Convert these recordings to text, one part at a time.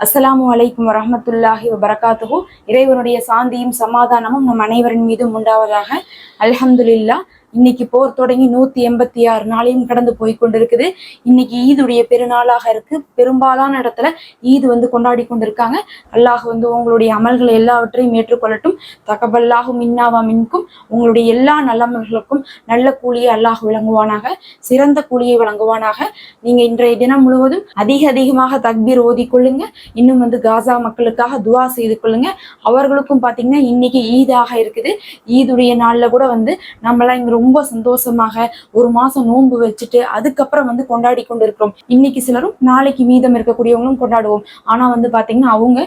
அஸ்ஸலாமு அலைக்கும் வரமத்துல்லாஹி வபரகாத்துஹு. இறைவனுடைய சாந்தியும் சமாதானமும் நம் அனைவரின் மீதும் உண்டாவதாக. அல்ஹம்துலில்லா இன்னைக்கு போர் தொடங்கி நூத்தி எண்பத்தி ஆறு நாளையும் கடந்து போய் கொண்டிருக்குது. இன்னைக்கு ஈதுடைய பெருநாளாக இருக்கு. பெரும்பாலான இடத்துல ஈது வந்து கொண்டாடி கொண்டிருக்காங்க. அல்லாஹ் வந்து உங்களுடைய அமல்கள் எல்லாவற்றையும் ஏற்றுக்கொள்ளட்டும். தகவல்லாகும் மின்னாவா மின்கும். உங்களுடைய எல்லா நல்லமல்களுக்கும் நல்ல கூலியை அல்லாஹ் விளங்குவானாக. சிறந்த கூலியை வழங்குவானாக. நீங்க இன்றைய தினம் முழுவதும் அதிக அதிகமாக தக்பீர் ஓதிக்கொள்ளுங்க இன்னும் வந்து காசா மக்களுக்காக துவா செய்து கொள்ளுங்க. அவர்களுக்கும் பாத்தீங்கன்னா இன்னைக்கு ஈதாக இருக்குது. ஈதுடைய நாள்ல கூட வந்து நம்மளாம் இங்க ரொம்ப சந்தோஷமாக ஒரு மாசம் நோன்பு வச்சுட்டு அதுக்கப்புறம் வந்து கொண்டாடி கொண்டு இருக்கிறோம் இன்னைக்கு சிலரும் நாளைக்கு மீதம் இருக்கக்கூடியவங்களும் கொண்டாடுவோம். ஆனா வந்து பாத்தீங்கன்னா அவங்க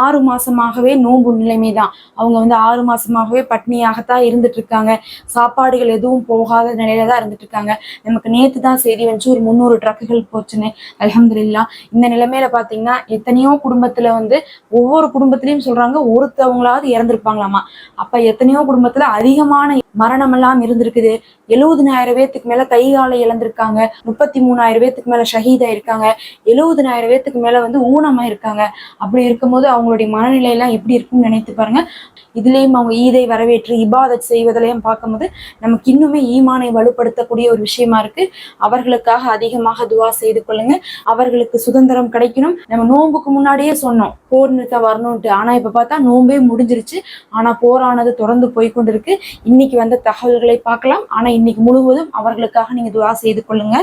ஆறு மாசமாகவே நோன்பு நிலைமை தான். அவங்க வந்து ஆறு மாசமாகவே பட்னியாகத்தான் இருந்துட்டு இருக்காங்க. சாப்பாடுகள் எதுவும் போகாத நிலையில தான் இருந்துட்டு இருக்காங்க. நமக்கு நேத்து தான் செய்தி வந்து ஒரு முந்நூறு ட்ரக்குகள் போச்சுன்னு. அல்ஹம்துலில்லாஹ் இந்த நிலைமையில பாத்தீங்கன்னா எத்தனையோ குடும்பத்துல வந்து ஒவ்வொரு குடும்பத்திலையும் சொல்றாங்க ஒருத்தவங்களாவது இறந்திருப்பாங்களாமா? அப்ப எத்தனையோ குடும்பத்துல அதிகமான மரணம் எல்லாம் இருந்திருக்குது. எழுபதுனாயிரம் பேத்துக்கு மேல கை காலை இழந்திருக்காங்க. முப்பத்தி மூணாயிரம் பேத்துக்கு மேல ஷஹீதா இருக்காங்க. எழுபதுனாயிரம் பேத்துக்கு மேல வந்து ஊனமா இருக்காங்க. அப்படி இருக்கும்போது அவங்களுடைய மனநிலை எல்லாம் எப்படி இருக்கும்னு நினைத்து பாருங்க. இதுலயும் அவங்க ஈதை வரவேற்று இபாதத் செய்வதிலையும் பார்க்கும்போது நமக்கு இன்னுமே ஈமானை வலுப்படுத்தக்கூடிய ஒரு விஷயமா இருக்கு. அவர்களுக்காக அதிகமாக துவா செய்து கொள்ளுங்க. அவர்களுக்கு சுதந்திரம் கிடைக்கணும். நம்ம நோன்புக்கு முன்னாடியே சொன்னோம். போர் நிறுத்த வரணும்ட்டு ஆனா இப்ப பார்த்தா நோன்பே முடிஞ்சிருச்சு. ஆனா போரானது தொடர்ந்து போய்கொண்டிருக்கு. இன்னைக்கு வந்த தகவல்களை பார்க்கலாம். ஆனா இன்னைக்கு முழுவதும் அவர்களுக்காக நீங்க துவா செய்து கொள்ளுங்க.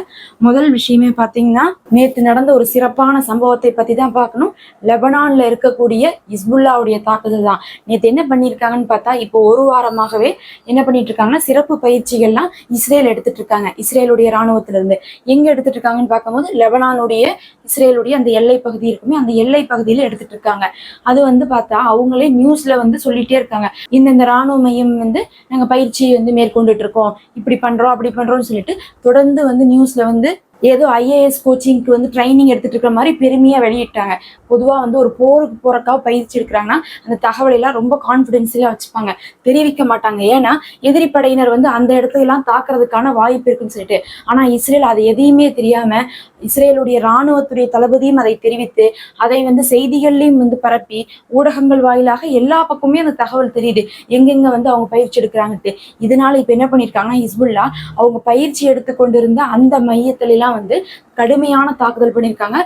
முதல் விஷயமே பாத்தீங்கன்னா நேத்து நடந்த ஒரு சிறப்பான சம்பவத்தை பத்தி தான் பார்க்கணும். லெபனான்ல இருக்கக்கூடிய இஸ்புல்லாவுடைய தாக்குதல் தான். நேத்து என்ன பண்ணியிருக்காங்கன்னு பார்த்தா இப்போ ஒரு வாரமாகவே என்ன பண்ணிட்டு இருக்காங்கன்னா சிறப்பு பயிற்சிகள்லாம் இஸ்ரேல் எடுத்துட்டு இருக்காங்க இஸ்ரேலுடைய ராணுவத்துல இருந்து எங்க எடுத்துட்டு இருக்காங்கன்னு பார்க்கும்போது லெபனானுடைய இஸ்ரேலுடைய அந்த எல்லை பகுதி இருக்குமே அந்த எல்லை பகுதியில எடுத்துட்டு இருக்காங்க அது வந்து பார்த்தா அவங்களே நியூஸ்ல வந்து சொல்லிட்டே இருக்காங்க. இந்த இந்த ராணுவ மையம் வந்து நாங்க பயிற்சி வந்து மேற்கொண்டுட்டு இருக்கோம் இப்படி பண்றோம் அப்படி பண்றோம்னு சொல்லிட்டு தொடர்ந்து வந்து நியூஸ்ல வந்து ஏதோ ஐஏஎஸ் கோச்சிங்க்கு வந்து ட்ரைனிங் எடுத்துட்டு இருக்கிற மாதிரி பெருமையா வெளியிட்டாங்க. பொதுவா வந்து ஒரு போருக்கு போறக்காக பயிற்சி எடுக்கிறாங்கன்னா அந்த தகவல் எல்லாம் ரொம்ப கான்பிடென்சியலா வச்சுப்பாங்க. தெரிவிக்க மாட்டாங்க. ஏன்னா எதிரி படையினர் வந்து அந்த இடத்துல எல்லாம் தாக்குறதுக்கான வாய்ப்பு இருக்குன்னு சொல்லிட்டு. ஆனா இஸ்ரேல் அது எதையுமே தெரியாம இஸ்ரேலுடைய ராணுவத்துடைய தளபதியும் அதை தெரிவித்து அதை வந்து செய்திகள்லையும் வந்து பரப்பி ஊடகங்கள் வாயிலாக எல்லா பக்கமுமே அந்த தகவல் தெரியுது. எங்கெங்க வந்து அவங்க பயிற்சி எடுக்கிறாங்கட்டு இதனால இப்ப என்ன பண்ணிருக்காங்கன்னா ஹிஸ்புல்லா அவங்க பயிற்சி எடுத்து கொண்டிருந்த அந்த மையத்துல எல்லாம் வந்து கடுமையான தாக்குதல் பண்ணியிருக்காங்க.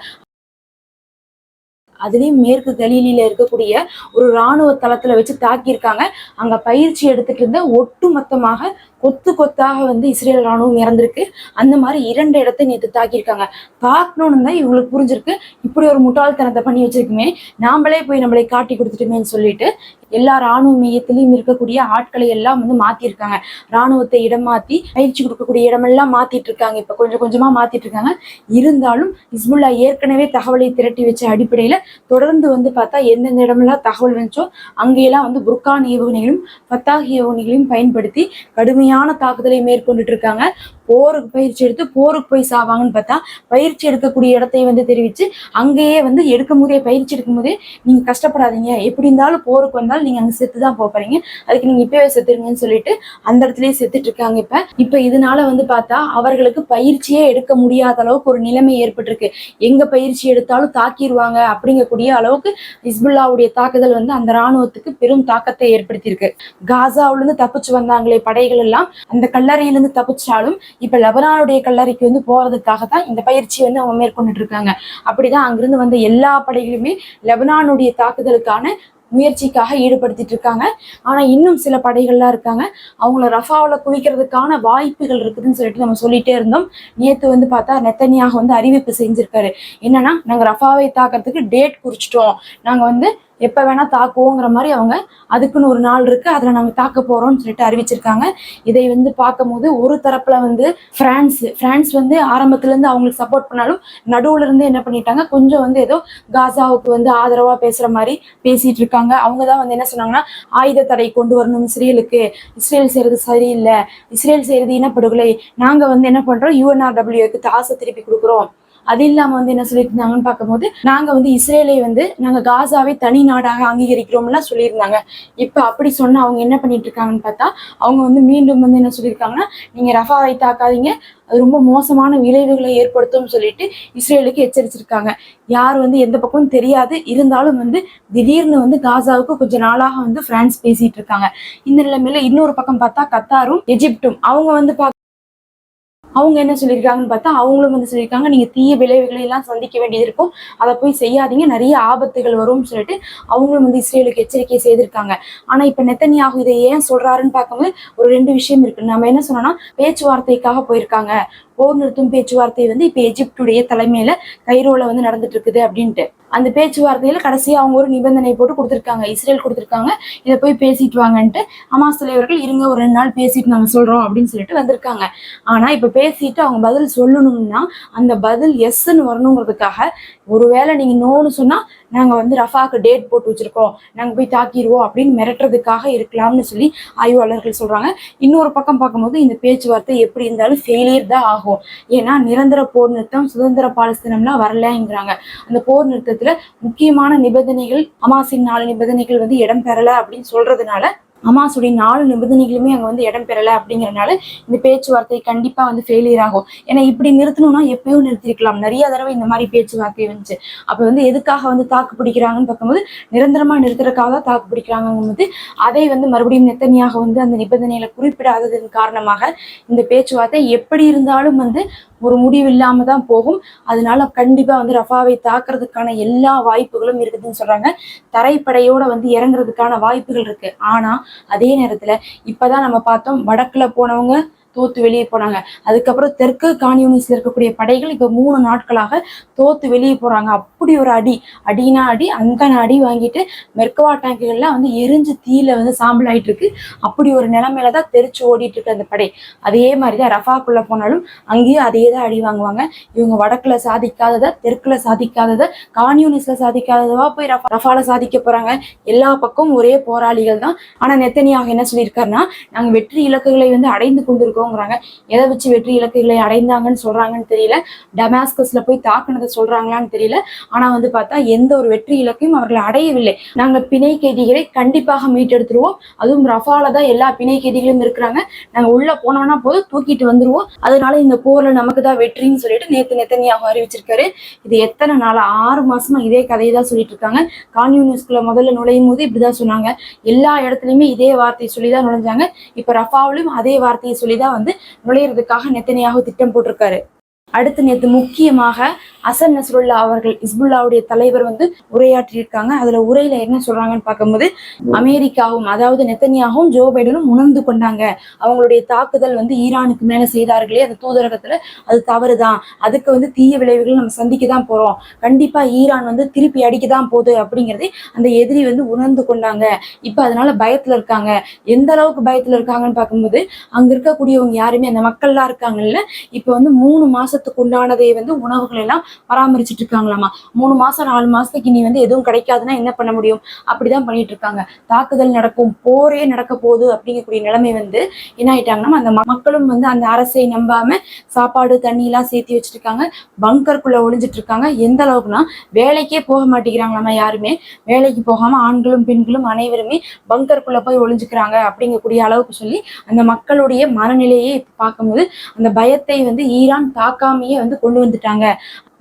அதுலயும் மேற்கு கலீலில இருக்கக்கூடிய ஒரு ராணுவ தளத்துல வச்சு தாக்கியிருக்காங்க. அங்க பயிற்சி எடுத்துட்டு இருந்த ஒட்டு மொத்தமாக கொத்து கொத்தாக வந்து இஸ்ரேல் ராணுவம் இறந்திருக்கு. அந்த மாதிரி இரண்டு இடத்தை நேற்று தாக்கியிருக்காங்க. தாக்கணும்னு தான் இவங்களுக்கு புரிஞ்சிருக்கு. இப்படி ஒரு முட்டாள்தனத்தை பண்ணி வச்சிருக்குமே. நாமளே போய் நம்மளை காட்டி கொடுத்துட்டுமேன்னு சொல்லிட்டு எல்லா ராணுவ மையத்திலையும் இருக்கக்கூடிய ஆட்களை எல்லாம் வந்து மாத்திருக்காங்க ராணுவத்தை இடம் மாத்தி பயிற்சி கொடுக்கக்கூடிய இடமெல்லாம் மாத்திட்டு இருக்காங்க இப்ப கொஞ்சம் கொஞ்சமா மாத்திட்டு இருக்காங்க இருந்தாலும் இஸ்முல்லா ஏற்கனவே தகவலை திரட்டி வச்ச அடிப்படையில தொடர்ந்து வந்து பார்த்தா எந்தெந்த இடமெல்லாம் தகவல் வந்துச்சோ அங்கெல்லாம் வந்து புர்கான் ஏவுகணைகளும் பத்தாக ஏவுகணைகளையும் பயன்படுத்தி கடுமையான தாக்குதலை மேற்கொண்டுட்டு இருக்காங்க. போருக்கு பயிற்சி எடுத்து போருக்கு போய் சாவாங்கன்னு பார்த்தா பயிற்சி எடுக்கக்கூடிய இடத்தை வந்து தெரிவித்து அங்கேயே வந்து எடுக்கும் போதே பயிற்சி எடுக்கும் போதே நீங்க கஷ்டப்படாதீங்க. எப்படி இருந்தாலும் போருக்கு வந்தாலும் நீங்க அங்க செத்து தான் போறீங்க. அதுக்கு நீங்க இப்பவே செத்துருங்கன்னு சொல்லிட்டு அந்த இடத்துலயே செத்துட்டு இருக்காங்க இப்ப. இப்ப இதனால வந்து பார்த்தா அவர்களுக்கு பயிற்சியே எடுக்க முடியாத அளவுக்கு ஒரு நிலைமை ஏற்பட்டிருக்கு. எங்க பயிற்சி எடுத்தாலும் தாக்கிடுவாங்க அப்படிங்கக்கூடிய அளவுக்கு ஹிஸ்புல்லாவுடைய தாக்குதல் வந்து அந்த ராணுவத்துக்கு பெரும் தாக்கத்தை ஏற்படுத்தியிருக்கு. காசாவுல இருந்து தப்பிச்சு வந்தாங்களே படைகள் எல்லாம். அந்த கல்லறையிலிருந்து தப்பிச்சாலும் இப்போ லெபனானுடைய கல்லறைக்கு வந்து போகிறதுக்காக தான் இந்த பயிற்சி வந்து அவங்க மேற்கொண்டுட்டு இருக்காங்க அப்படிதான் அங்கிருந்து வந்த எல்லா படைகளுமே லெபனானுடைய தாக்குதலுக்கான முயற்சிக்காக ஈடுபடுத்திட்டு இருக்காங்க ஆனா இன்னும் சில படைகள்லாம் இருக்காங்க. அவங்கள ரஃபாவில் குவிக்கிறதுக்கான வாய்ப்புகள் இருக்குதுன்னு சொல்லிட்டு நம்ம சொல்லிட்டே இருந்தோம். நேத்து வந்து பார்த்தா நெத்தனியாக வந்து அறிவிப்பு செஞ்சிருக்காரு. என்னன்னா நாங்க ரஃபாவை தாக்கிறதுக்கு டேட் குறிச்சிட்டோம். நாங்க வந்து எப்ப வேணா தாக்குவோங்கிற மாதிரி அவங்க அதுக்குன்னு ஒரு நாள் இருக்கு. அதுல நாங்க தாக்க போறோம்னு சொல்லிட்டு அறிவிச்சிருக்காங்க. இதை வந்து பார்க்கும்போது ஒரு தரப்புல வந்து பிரான்ஸ் பிரான்ஸ் வந்து ஆரம்பத்துல இருந்து அவங்களுக்கு சப்போர்ட் பண்ணாலும் நடுவுல இருந்து என்ன பண்ணிட்டாங்க? கொஞ்சம் வந்து ஏதோ காசாவுக்கு வந்து ஆதரவா பேசுற மாதிரி பேசிட்டு இருக்காங்க. அவங்க தான் வந்து என்ன சொன்னாங்கன்னா ஆயுத தடை கொண்டு வரணும் இஸ்ரேலுக்கு. இஸ்ரேல் செய்யறது சரியில்லை. இஸ்ரேல் செய்யறது இனப்படுகொலை. நாங்க வந்து என்ன பண்றோம்? யூஎன்ஆர்டபிள்யூக்கு தாசை திருப்பி கொடுக்குறோம். அது இல்லாம வந்து என்ன சொல்லியிருந்தாங்கன்னு பார்க்கும்போது நாங்க வந்து இஸ்ரேலை வந்து நாங்க காசாவே தனி நாடாக அங்கீகரிக்கிறோம்லாம் சொல்லியிருந்தாங்க. இப்ப அப்படி சொன்னா அவங்க என்ன பண்ணிட்டு இருக்காங்கன்னு பார்த்தா அவங்க வந்து மீண்டும் வந்து என்ன சொல்லியிருக்காங்கன்னா நீங்க ரஃபாவை தாக்காதீங்க அது ரொம்ப மோசமான விளைவுகளை ஏற்படுத்தும்னு சொல்லிட்டு இஸ்ரேலுக்கு எச்சரிச்சிருக்காங்க. யார் வந்து எந்த பக்கமும் தெரியாது இருந்தாலும் வந்து திடீர்னு வந்து காசாவுக்கு கொஞ்ச நாளாக வந்து பிரான்ஸ் பேசிட்டு இருக்காங்க இந்த நிலைமையில இன்னொரு பக்கம் பார்த்தா கத்தாரும் எஜிப்டும் அவங்க வந்து பா அவங்க என்ன சொல்லியிருக்காங்கன்னு பார்த்தா அவங்களும் வந்து சொல்லியிருக்காங்க நீங்கள் தீய விளைவுகளை எல்லாம் சந்திக்க வேண்டியது இருக்கும். அதை போய் செய்யாதீங்க. நிறைய ஆபத்துகள் வரும்னு சொல்லிட்டு அவங்களும் வந்து இஸ்ரேலுக்கு எச்சரிக்கை செய்திருக்காங்க. ஆனால் இப்போ நெத்தனியாக இதை ஏன் சொல்கிறாருன்னு பார்க்கும்போது ஒரு ரெண்டு விஷயம் இருக்கு. நம்ம என்ன சொன்னோம்னா பேச்சுவார்த்தைக்காக போயிருக்காங்க. போர் நிறுத்தும் பேச்சுவார்த்தை வந்து இப்ப எஜிப்டுடைய தலைமையில கைரோல வந்து நடந்துட்டு இருக்குது அப்படின்ட்டு. அந்த பேச்சுவார்த்தையில கடைசியா அவங்க ஒரு நிபந்தனை போட்டு கொடுத்துருக்காங்க. இஸ்ரேல் கொடுத்திருக்காங்க. இதை போய் பேசிட்டு வாங்கன்ட்டு அமாஸ் தலைவர்கள் இருங்க ஒரு ரெண்டு நாள் பேசிட்டு நம்ம சொல்றோம் அப்படின்னு சொல்லிட்டு வந்திருக்காங்க. ஆனா இப்ப பேசிட்டு அவங்க பதில் சொல்லணும்னா அந்த பதில் எஸ்ன்னு வரணுங்கிறதுக்காக ஒருவேளை நீங்க நோன்னு சொன்னா நாங்க வந்து ரஃபாக்கு டேட் போட்டு வச்சிருக்கோம். நாங்க போய் தாக்கிடுவோம் அப்படின்னு மிரட்டுறதுக்காக இருக்கலாம்னு சொல்லி ஆய்வாளர்கள் சொல்றாங்க. இன்னொரு பக்கம் பார்க்கும்போது இந்த பேச்சுவார்த்தை எப்படி இருந்தாலும் ஃபெயிலியர் தான் ஆகும். ஏன்னா நிரந்தர போர் நிறுத்தம் சுதந்திர பாலஸ்தீனம்லாம் வரலங்கிறாங்க. அந்த போர் நிறுத்தத்துல முக்கியமான நிபந்தனைகள் அமாசின் நாலு நிபந்தனைகள் வந்து இடம்பெறல அப்படின்னு சொல்றதுனால ஹமாஸுடைய நாலு நிபந்தனைகளுமே அங்கே வந்து இடம் பெறலை அப்படிங்கறதுனால இந்த பேச்சுவார்த்தை கண்டிப்பாக வந்து ஃபெயிலியர் ஆகும். ஏன்னா இப்படி நிறுத்தணும்னா எப்பயோ நிறுத்திருக்கலாம். நிறைய தடவை இந்த மாதிரி பேச்சுவார்த்தை வந்துச்சு. அப்போ வந்து எதுக்காக வந்து தாக்கு பிடிக்கிறாங்கன்னு பார்க்கும்போது நிரந்தரமாக நிறுத்துறதுக்காக தான் தாக்கு பிடிக்கிறாங்கும்போது அதை வந்து மறுபடியும் நெத்தனியாக வந்து அந்த நிபந்தனைகளை குறிப்பிடாததன் காரணமாக இந்த பேச்சுவார்த்தை எப்படி இருந்தாலும் வந்து ஒரு முடிவு இல்லாம தான் போகும். அதனால கண்டிப்பா வந்து ரஃபாவை தாக்குறதுக்கான எல்லா வாய்ப்புகளும் இருக்குதுன்னு சொல்றாங்க. தரைப்படையோட வந்து இறங்குறதுக்கான வாய்ப்புகள் இருக்கு. ஆனா அதே நேரத்துல இப்பதான் நம்ம பார்த்தோம் வடக்குல போனவங்க தோத்து வெளியே போனாங்க அதுக்கப்புறம் தெற்கு கான்யூனிஸ்ல இருக்கக்கூடிய படைகள் இப்ப மூணு நாட்களாக தோத்து வெளியே போறாங்க. அப்படி ஒரு அடி அடினா அடி அந்த அடி வாங்கிட்டு மெர்கவா டேங்குகள்லாம் வந்து எரிஞ்சு தீயில வந்து சாம்பல் ஆயிட்டு இருக்கு அப்படி ஒரு நிலைமையில தான் தெரிச்சு ஓடிட்டு இருக்கு அந்த படை. அதே மாதிரி தான் ரஃபாக்குள்ள போனாலும் அங்கேயும் அதே தான் அடி வாங்குவாங்க. இவங்க வடக்குல சாதிக்காததை தெற்குல சாதிக்காததை கான்யூனிஸ்ட்ல சாதிக்காததவா போய் ரஃபா ரஃபால சாதிக்க போறாங்க. எல்லா பக்கமும் ஒரே போராளிகள் தான் ஆனா நெத்தனியாக என்ன சொல்லியிருக்காருன்னா நாங்க வெற்றி இலக்குகளை வந்து அடைந்து கொண்டிருக்கோங்கிறாங்க எதை வச்சு வெற்றி இலக்குகளை அடைந்தாங்கன்னு சொல்றாங்கன்னு தெரியல. டமாஸ்கஸ்ல போய் தாக்குனதை சொல்றாங்களான்னு தெரியல. ஆனா வந்து பார்த்தா எந்த ஒரு வெற்றி இலக்கையும் அவர்கள் அடையவில்லை. நாங்க பிணை கைதிகளை கண்டிப்பாக மீட்டெடுத்துருவோம். அதுவும் ரஃபால தான் எல்லா பிணை கைதிகளும் இருக்கிறாங்க. நாங்க உள்ள போனோம்னா போதும் தூக்கிட்டு வந்துருவோம். அதனால இந்த போர்ல நமக்கு தான் வெற்றின்னு சொல்லிட்டு நேத்து நெத்தனியாக அறிவிச்சிருக்காரு. இது எத்தனை நாள்? ஆறு மாசமா இதே கதையை தான் சொல்லிட்டு இருக்காங்க கான்யூனிஸ்குள்ள முதல்ல நுழையும் போது இப்படிதான் சொன்னாங்க. எல்லா இடத்துலயுமே இதே வார்த்தையை சொல்லி தான் நுழைஞ்சாங்க. இப்ப ரஃபாவிலும் அதே வார்த்தையை சொல்லி தான் வந்து நுழையிறதுக்காக நெத்தனையாக திட்டம் போட்டிருக்காரு. அடுத்து நேற்று முக்கியமாக அசன் நஸ்ருல்லா அவர்கள் இஸ்புல்லாவுடைய தலைவர் வந்து உரையாற்றியிருக்காங்க. அதுல உரையில என்ன சொல்றாங்கன்னு பார்க்கும்போது அமெரிக்காவும் அதாவது நெத்தனியாகவும் ஜோ பைடனும் உணர்ந்து கொண்டாங்க. அவங்களுடைய தாக்குதல் வந்து ஈரானுக்கு மேல செய்தார்களே அந்த தூதரகத்துல அது தவறுதான். அதுக்கு வந்து தீய விளைவுகள் நம்ம சந்திக்க தான் போறோம். கண்டிப்பா ஈரான் வந்து திருப்பி அடிக்க தான் போகுது அப்படிங்கறதை அந்த எதிரி வந்து உணர்ந்து கொண்டாங்க. இப்ப அதனால பயத்துல இருக்காங்க. எந்த அளவுக்கு பயத்துல இருக்காங்கன்னு பார்க்கும்போது அங்க இருக்கக்கூடியவங்க யாருமே அந்த மக்கள்லாம் இருக்காங்கல்ல இப்ப வந்து மூணு மாசத்துக்கு உண்டானதை வந்து உணவுகள் எல்லாம் பராமரிச்சுட்டு இருக்காங்களாமா மூணு மாசம் நாலு மாசத்துக்கு இனி வந்து எதுவும் கிடைக்காதுன்னா என்ன பண்ண முடியும்? அப்படிதான் பண்ணிட்டு இருக்காங்க தாக்குதல் நடக்கும் போரே நடக்க போகுது அப்படிங்கக்கூடிய நிலைமை வந்து என்ன ஆயிட்டாங்கன்னா அந்த மக்களும் வந்து அந்த அரசை நம்பாம சாப்பாடு தண்ணி எல்லாம் சேர்த்து வச்சிருக்காங்க இருக்காங்க பங்கருக்குள்ள ஒளிஞ்சிட்டு இருக்காங்க எந்த அளவுக்குன்னா வேலைக்கே போக மாட்டேங்கிறாங்களாமா யாருமே? வேலைக்கு போகாம ஆண்களும் பெண்களும் அனைவருமே பங்கருக்குள்ள போய் ஒளிஞ்சுக்கிறாங்க அப்படிங்கக்கூடிய அளவுக்கு சொல்லி அந்த மக்களுடைய மனநிலையை பார்க்கும்போது அந்த பயத்தை வந்து ஈரான் தாக்காமையே வந்து கொண்டு வந்துட்டாங்க.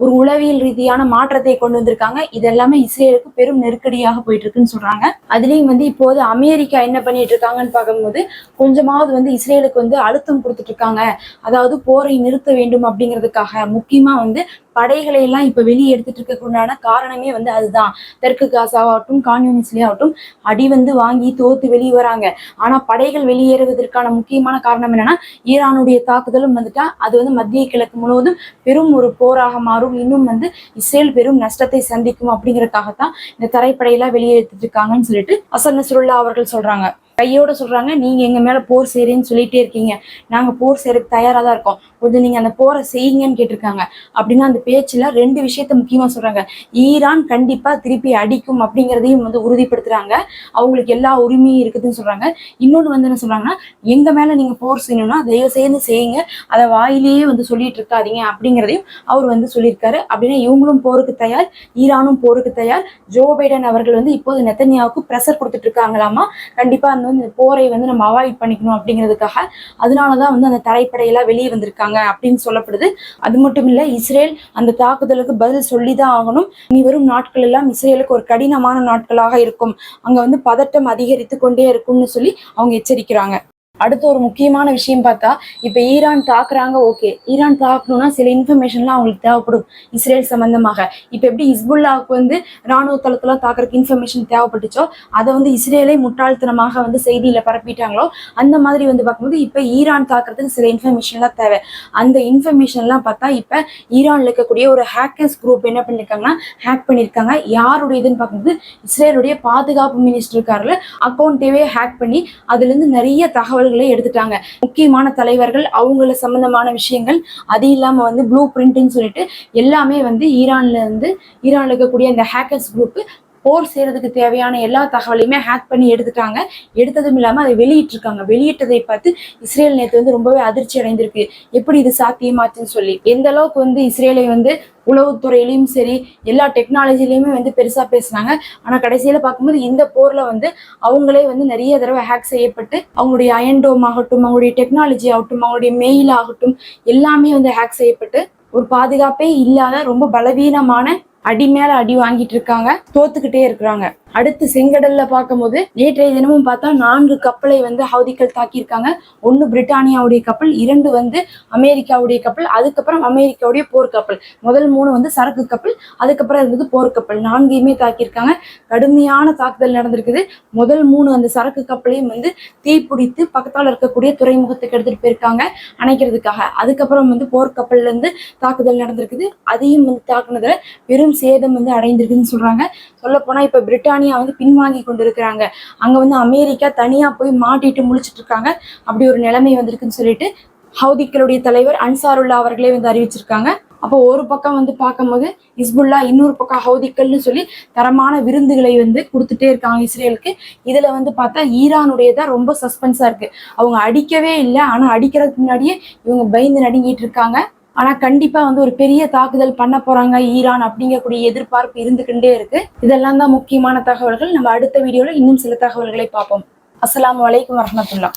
ஒரு உளவியல் ரீதியான மாற்றத்தை கொண்டு வந்திருக்காங்க. இது எல்லாமே இஸ்ரேலுக்கு பெரும் நெருக்கடியாக போயிட்டு இருக்குன்னு சொல்றாங்க. அதுலயும் வந்து இப்போது அமெரிக்கா என்ன பண்ணிட்டு இருக்காங்கன்னு பார்க்கும்போது கொஞ்சமாவது வந்து இஸ்ரேலுக்கு வந்து அழுத்தம் கொடுத்துட்டு இருக்காங்க அதாவது போரை நிறுத்த வேண்டும் அப்படிங்கிறதுக்காக முக்கியமா வந்து படைகளை எல்லாம் இப்ப வெளியே எடுத்துட்டு இருக்கக்குண்டான காரணமே வந்து அதுதான். தெற்கு காசாவாகட்டும் கான்யூனிஸ்லயாகட்டும் அடி வந்து வாங்கி தோத்து வெளியே வராங்க. ஆனா படைகள் வெளியேறுவதற்கான முக்கியமான காரணம் என்னன்னா ஈரானுடைய தாக்குதலும் வந்துட்டா அது வந்து மத்திய கிழக்கு முழுவதும் பெரும் ஒரு போராக மாறும். இன்னும் வந்து இஸ்ரேல் பெரும் நஷ்டத்தை சந்திக்கும் அப்படிங்கறதுக்காகத்தான் இந்த தரைப்படையெல்லாம் வெளியே எடுத்துட்டு இருக்காங்கன்னு சொல்லிட்டு அசன் நஸ்ருல்லா அவர்கள் சொல்றாங்க. கையோட சொல்றாங்க நீங்க எங்க மேல போர் செய்றேன்னு சொல்லிட்டே இருக்கீங்க. நாங்க போர் செய்யறதுக்கு தயாரா தான் இருக்கோம். கொஞ்சம் நீங்க அந்த போரை செய்யுங்கன்னு கேட்டிருக்காங்க. அப்படின்னா அந்த பேச்சுல ரெண்டு விஷயத்த முக்கியமா சொல்றாங்க. ஈரான் கண்டிப்பா திருப்பி அடிக்கும் அப்படிங்கிறதையும் வந்து உறுதிப்படுத்துறாங்க. அவங்களுக்கு எல்லா உரிமையும் இருக்குதுன்னு சொல்றாங்க. இன்னொன்னு வந்து என்ன சொல்றாங்கன்னா எங்க மேல நீங்க போர் செய்யணும்னா தயவு செய்து செய்யுங்க. அதை வாயிலேயே வந்து சொல்லிட்டு இருக்காதீங்க அப்படிங்கிறதையும் அவர் வந்து சொல்லியிருக்காரு. அப்படின்னா இவங்களும் போருக்கு தயார் ஈரானும் போருக்கு தயார். ஜோ பைடன் அவர்கள் வந்து இப்போது நெத்தன்யாவுக்கு ப்ரெஷர் கொடுத்துட்டு இருக்காங்களாமா? கண்டிப்பா அந்த வந்து இந்த போரை வந்து நம்ம அவாய்ட் பண்ணிக்கணும் அப்படிங்கிறதுக்காக அதனாலதான் வந்து அந்த தரைப்படையெல்லாம் வெளியே வந்திருக்காங்க அப்படின்னு சொல்லப்படுது. அது மட்டும் இல்ல இஸ்ரேல் அந்த தாக்குதலுக்கு பதில் சொல்லிதான் ஆகணும். இனி வரும் நாட்கள் எல்லாம் இஸ்ரேலுக்கு ஒரு கடினமான நாட்களாக இருக்கும். அங்க வந்து பதட்டம் அதிகரித்து கொண்டே இருக்கும்னு சொல்லி அவங்க எச்சரிக்கிறாங்க. அடுத்து ஒரு முக்கியமான விஷயம் பார்த்தா இப்ப ஈரான் தாக்குறாங்க ஓகே. ஈரான் தாக்கணும்னா சில இன்ஃபர்மேஷன்லாம் அவங்களுக்கு தேவைப்படும் இஸ்ரேல் சம்பந்தமாக. இப்ப எப்படி இஸ்புல்லாவுக்கு வந்து ராணுவ தளத்தெல்லாம் தாக்குறதுக்கு இன்ஃபர்மேஷன் தேவைப்பட்டுச்சோ அதை வந்து இஸ்ரேலே முட்டாள்தனமாக வந்து செய்தியில பரப்பிட்டாங்களோ அந்த மாதிரி வந்து பார்க்கும்போது இப்ப ஈரான் தாக்குறதுக்கு சில இன்ஃபர்மேஷன்லாம் தேவை. அந்த இன்ஃபர்மேஷன்லாம் பார்த்தா இப்ப ஈரான்ல இருக்கக்கூடிய ஒரு ஹேக்கர்ஸ் குரூப் என்ன பண்ணிருக்காங்கன்னா ஹேக் பண்ணியிருக்காங்க யாருடைய இதுன்னு பார்க்கும்போது இஸ்ரேலுடைய பாதுகாப்பு மினிஸ்டர் இருக்காருல அக்கௌண்ட்டையே ஹேக் பண்ணி அதுல இருந்து நிறைய தகவல்களை எடுத்துட்டாங்க. முக்கியமான தலைவர்கள் அவங்கள சம்பந்தமான விஷயங்கள் அது இல்லாம வந்து ப்ளூ பிரிண்ட்னு சொல்லிட்டு எல்லாமே வந்து ஈரான்ல இருந்து ஈரான்ல இருக்கக்கூடிய அந்த ஹேக்கர்ஸ் குரூப் போர் செய்யறதுக்கு தேவையான எல்லா தகவலையுமே ஹேக் பண்ணி எடுத்துட்டாங்க. எடுத்ததும் இல்லாமல் அதை வெளியிட்டிருக்காங்க. வெளியிட்டதை பார்த்து இஸ்ரேல் நேற்று வந்து ரொம்பவே அதிர்ச்சி அடைந்திருக்கு. எப்படி இது சாத்தியமாச்சுன்னு சொல்லி. எந்த அளவுக்கு வந்து இஸ்ரேலை வந்து உளவுத்துறையிலையும் சரி எல்லா டெக்னாலஜிலையுமே வந்து பெருசாக பேசுனாங்க. ஆனால் கடைசியில் பார்க்கும்போது இந்த போரில் வந்து அவங்களே வந்து நிறைய தடவை ஹேக் செய்யப்பட்டு அவங்களுடைய அயன்டோம் ஆகட்டும் அவங்களுடைய டெக்னாலஜி ஆகட்டும் அவங்களுடைய மெயில் ஆகட்டும் எல்லாமே வந்து ஹேக் செய்யப்பட்டு ஒரு பாதுகாப்பே இல்லாத ரொம்ப பலவீனமான அடி மேல அடி வாங்கிட்டு இருக்காங்க தோத்துக்கிட்டே இருக்கிறாங்க. அடுத்து செங்கடல்ல பார்க்கும்போது நேற்றைய தினமும் பார்த்தா நான்கு கப்பலை வந்து ஹவுதிகள் தாக்கியிருக்காங்க. ஒன்னு பிரிட்டானியாவுடைய கப்பல் இரண்டு வந்து அமெரிக்காவுடைய கப்பல் அதுக்கப்புறம் அமெரிக்காவுடைய போர்க்கப்பல் முதல் மூணு வந்து சரக்கு கப்பல் அதுக்கப்புறம் இருந்தது போர்க்கப்பல் நான்கையுமே தாக்கியிருக்காங்க. கடுமையான தாக்குதல் நடந்திருக்குது. முதல் மூணு அந்த சரக்கு கப்பலையும் வந்து தீப்பிடித்து பக்கத்தால் இருக்கக்கூடிய துறைமுகத்துக்கு எடுத்துட்டு போயிருக்காங்க அணைக்கிறதுக்காக. அதுக்கப்புறம் வந்து போர்க்கப்பல்ல இருந்து தாக்குதல் நடந்திருக்குது. அதையும் வந்து தாக்குனதுல பெரும் சேதம் வந்து அடைந்திருக்குன்னு சொல்றாங்க. சொல்ல போனா இப்ப பிரிட்டானியா வந்து பின்வாங்கி கொண்டிருக்கிறாங்க. அங்க வந்து அமெரிக்கா தனியா போய் மாட்டிட்டு முழிச்சிட்டு இருக்காங்க. அப்படி ஒரு நிலைமை வந்திருக்குன்னு சொல்லிட்டு ஹவுதிக்களுடைய தலைவர் அன்சாருல்லா அவர்களே வந்து அறிவிச்சிருக்காங்க. அப்போ ஒரு பக்கம் வந்து பார்க்கும்போது இஸ்புல்லா இன்னொரு பக்கம் ஹவுதிக்கல்னு சொல்லி தரமான விருந்துகளை வந்து கொடுத்துட்டே இருக்காங்க இஸ்ரேலுக்கு. இதில் வந்து பார்த்தா ஈரானுடைய தான் ரொம்ப சஸ்பென்ஸாக இருக்கு. அவங்க அடிக்கவே இல்லை. ஆனால் அடிக்கிறதுக்கு முன்னாடியே இவங்க பயந்து நடுங்கிட்டு இருக்காங்க. ஆனா கண்டிப்பா வந்து ஒரு பெரிய தாக்குதல் பண்ண போறாங்க ஈரான் அப்படிங்கக்கூடிய எதிர்பார்ப்பு இருந்துகிட்டே இருக்கு. இதெல்லாம் தான் முக்கியமான தகவல்கள். நம்ம அடுத்த வீடியோல இன்னும் சில தகவல்களை பார்ப்போம். அஸ்லாம் அலைக்கும் வரஹ்மத்துல்லாஹ்